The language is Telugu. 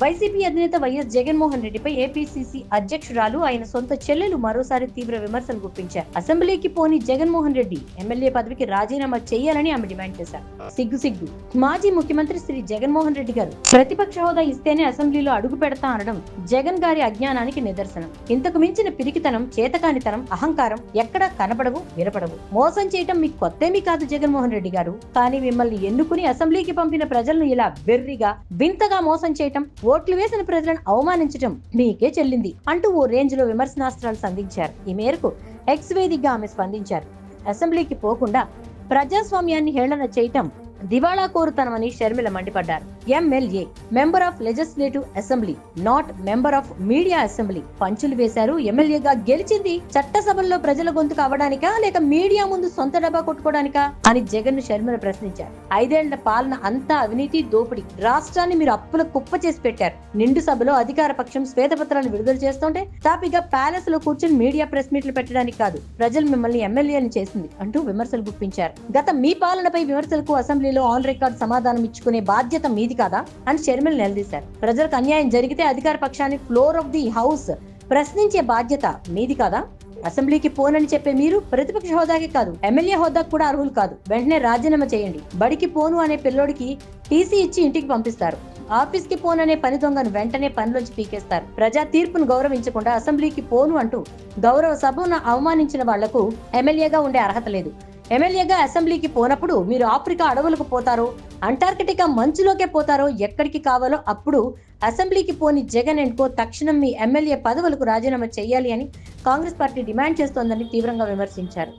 వైసీపీ అధినేత వైఎస్ జగన్మోహన్ రెడ్డిపై ఏపీసీసీ అధ్యక్షురాలు ఆయన సొంత చెల్లెలు మరోసారి తీవ్ర విమర్శలు గుప్పించారు. అసెంబ్లీకి పోని జగన్మోహన్ రెడ్డి ఎమ్మెల్యే పదవికి రాజీనామా చేయాలని ఆమె డిమాండ్ చేశారు. సిగ్గు సిగ్గు. మాజీ ముఖ్యమంత్రి శ్రీ జగన్మోహన్ రెడ్డి గారు ప్రతిపక్ష హోదా ఇస్తేనే అసెంబ్లీలో అడుగు పెడతా అనడం జగన్ గారి అజ్ఞానానికి నిదర్శనం. ఇంతకు మించిన పిరికితనం చేతకానితనం అహంకారం ఎక్కడా కనపడవు వినపడవు. మోసం చేయటం మీకు కొత్తేమీ కాదు జగన్మోహన్ రెడ్డి గారు. కానీ మిమ్మల్ని ఎన్నుకుని అసెంబ్లీకి పంపిన ప్రజలను ఇలా వెర్రిగా వింతగా మోసం చేయటం ఓట్లు వేసిన ప్రజలను అవమానించటం మీకే చెల్లింది అంటూ ఓ రేంజ్లో విమర్శనాస్త్రాలు సంధించారు. ఈ మేరకు ఎక్స్ వేదికగా ఆమె స్పందించారు. అసెంబ్లీకి పోకుండా ప్రజాస్వామ్యాన్ని హేళన చేయటం దివాళా కోరుతనమని షర్మిల మండిపడ్డారు. MLA member of legislative assembly not member of media assembly. పంచులు వేశారు. ఎమ్మెల్యేగా గెలిచింది చట్టసభల్లో ప్రజల గొంతుకు అవడానికా లేక మీడియా ముందు సొంత డబ్బా కొట్టుకోవడానికా అని జగన్ షర్మిల ప్రశ్నించారు. ఐదేళ్ళ పాలన అంతా అవినీతి దోపిడీ. రాష్ట్రాన్ని మీరు అప్పుల కుప్ప చేసి పెట్టారు. నిండు సభలో అధికార పక్షం శ్వేతపత్రాలను విడుదల చేస్తుంటే తాపిగా ప్యాలెస్లో కూర్చొని మీడియా ప్రెస్ మీట్లు పెట్టడానికి కాదు ప్రజలు మిమ్మల్ని ఎమ్మెల్యేని చేసింది అంటూ విమర్శలు గుప్పించారు. గత మీ పాలనపై విమర్శలకు అసెంబ్లీలో ఆన్ రికార్డ్ సమాధానం ఇచ్చుకునే బాధ్యత మీది కాదా? అని చర్మలు నిలదీశారు ప్రజలకు అన్యాయం జరిగితే అధికార పక్షాన్ని ఫ్లోర్ ఆఫ్ ది హౌస్ ప్రశ్నించే బాధ్యత మీది కాదా? అసెంబ్లీకి పోనని చెప్పే మీరు ప్రతిపక్ష హోదాకే కాదు ఎమ్మెల్యే హోదాకు కూడా అర్హులు కాదు. వెంటనే రాజీనామా చేయండి. బడికి పోను అనే పిల్లోడికి టీసీ ఇచ్చి ఇంటికి పంపిస్తారు. ఆఫీస్కి పోననే పని దొంగను వెంటనే పనిలోంచి పీకేస్తారు. ప్రజా తీర్పును గౌరవించకుండా అసెంబ్లీకి పోను అంటూ గౌరవ సభను అవమానించిన వాళ్ళకు ఎమ్మెల్యేగా ఉండే అర్హత లేదు. ఎమ్మెల్యేగా అసెంబ్లీకి పోనప్పుడు మీరు ఆఫ్రికా అడవులకు పోతారో అంటార్కిటికా మంచులోకే పోతారో ఎక్కడికి కావాలో అప్పుడు అసెంబ్లీకి పోని జగన్ అండ్ కో తక్షణం మీ ఎమ్మెల్యే పదవులకు రాజీనామా చేయాలి అని కాంగ్రెస్ పార్టీ డిమాండ్ చేస్తోందని తీవ్రంగా విమర్శించారు.